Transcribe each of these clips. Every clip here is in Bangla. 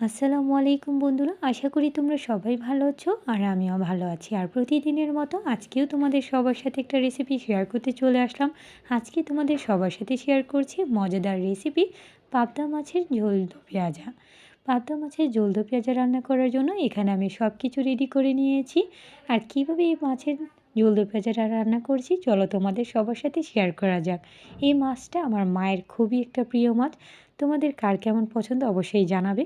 আসসালামু আলাইকুম বন্ধুরা, আশা করি তোমরা সবাই ভালো আছো আর আমিও ভালো আছি। আর প্রতিদিনের মতো আজকেও তোমাদের সবার সাথে একটা রেসিপি শেয়ার করতে চলে আসলাম। আজকে তোমাদের সবার সাথে শেয়ার করছি মজাদার রেসিপি পাবদা মাছের ঝোল দো পেঁয়াজা। পাবদা মাছের ঝোল দো পেঁয়াজা রান্না করার জন্য এখানে আমি সব কিছু রেডি করে নিয়েছি। আর কীভাবে এই মাছের ঝোল দো পেঁয়াজাটা রান্না করছি চলো তোমাদের সবার সাথে শেয়ার করা যাক। এই মাছটা আমার মায়ের খুবই একটা প্রিয় মাছ। তোমাদের কার কেমন পছন্দ অবশ্যই জানাবে।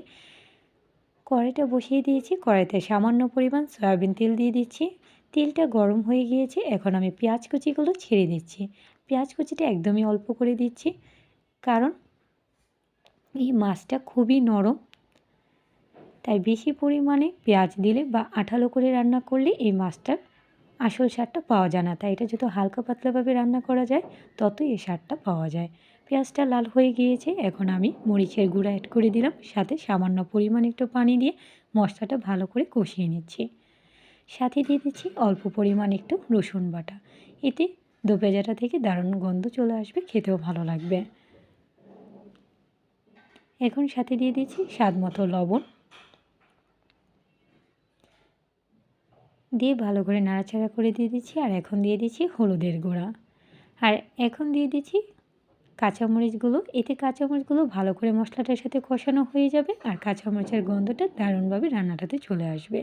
কড়াইটা বসিয়ে দিয়েছি। কড়াইতে সামান্য পরিমাণ সয়াবিন তেল দিয়ে দিচ্ছি। তেলটা গরম হয়ে গিয়েছে। এখন আমি পেঁয়াজ কুচিগুলো ছেড়ে দিচ্ছি। পেঁয়াজ কুচিটা একদমই অল্প করে দিচ্ছি। কারণ এই মাছটা খুবই নরম। তাই বেশি পরিমাণে পেঁয়াজ দিলে বা আঠালো করে রান্না করলে এই মাছটার আসল স্বাদটা পাওয়া যায় না। তাই এটা যত হালকা পাতলাভাবে রান্না করা যায়, ততই এই স্বাদটা পাওয়া যায়। পেঁয়াজটা লাল হয়ে গিয়েছে, এখন আমি মরিচের গুঁড়া অ্যাড করে দিলাম, সাথে সামান্য পরিমাণ একটু পানি দিয়ে মশলাটা ভালো করে কষিয়ে নিচ্ছি। সাথে দিয়ে দিচ্ছি অল্প পরিমাণ একটু রসুন বাটা, এতে দোপেজাটা থেকে দারুণ গন্ধ চলে আসবে, খেতেও ভালো লাগবে। এখন সাথে দিয়ে দিচ্ছি স্বাদ মতো লবণ। দিয়ে ভালো করে নাড়াচাড়া করে দিয়ে দিচ্ছি, আর এখন দিয়ে দিচ্ছি হলুদের গুঁড়া। আর এখন দিয়ে দিচ্ছি কাঁচামরিচগুলো, এতে কাঁচামরিচগুলো ভালো করে মশলাটার সাথে কষানো হয়ে যাবে আর কাঁচামরিচের গন্ধটা দারুণভাবে রান্নাটাতে চলে আসবে।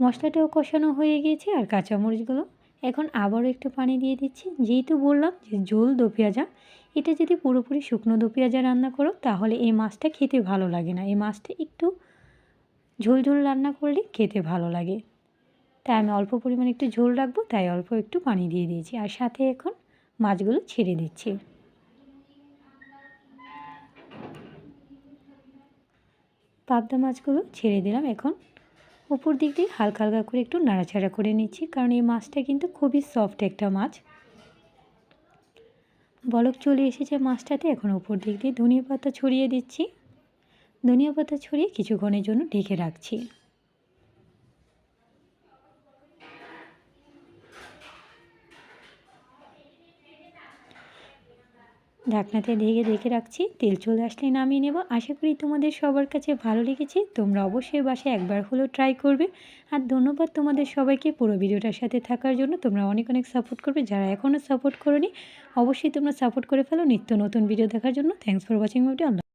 মশলাটাও কষানো হয়ে গিয়েছে আর কাঁচামরিচগুলো। এখন আবারও একটু পানি দিয়ে দিচ্ছি। যেহেতু বললাম যে ঝোল দো পেঁয়াজা, এটা যদি পুরোপুরি শুকনো দো পেঁয়াজা রান্না করো, তাহলে এই মাছটা খেতে ভালো লাগে না। এই মাছটা একটু ঝোল ঝোল রান্না করলে খেতে ভালো লাগে। তাই আমি অল্প পরিমাণে একটু ঝোল রাখব, তাই অল্প একটু পানি দিয়ে দিয়েছি। আর সাথে এখন মাছগুলো ছেড়ে দিচ্ছি। পাবদা মাছগুলো ছেড়ে দিলাম এখন। উপর দিক দিয়ে হালকা হালকা করে একটু নাড়াচাড়া করে নিচ্ছি, কারণ এই মাছটা কিন্তু খুবই সফট একটা মাছ। বলক চলে এসেছে মাছটাতে, এখন উপর দিক দিয়ে ধনিয়া পাতা ছড়িয়ে দিচ্ছি। ধনিয়া পাতা ছড়িয়ে কিছুক্ষণের জন্য ঢেকে রাখছি। ঢাকনাতে ঢেকে ঢেকে রাখছি, তেল চলে আসলে নামিয়ে নেব। আশা করি তোমাদের সবার কাছে ভালো লেগেছে, তোমরা অবশ্যই বাসায় একবার হলেও ট্রাই করবে। আর ধন্যবাদ তোমাদের সবাইকে পুরো ভিডিওটার সাথে থাকার জন্য, তোমরা অনেক অনেক সাপোর্ট করবে। যারা এখনও সাপোর্ট করনি, অবশ্যই তোমরা সাপোর্ট করে ফেলো নিত্য নতুন ভিডিও দেখার জন্য। Thanks for watching video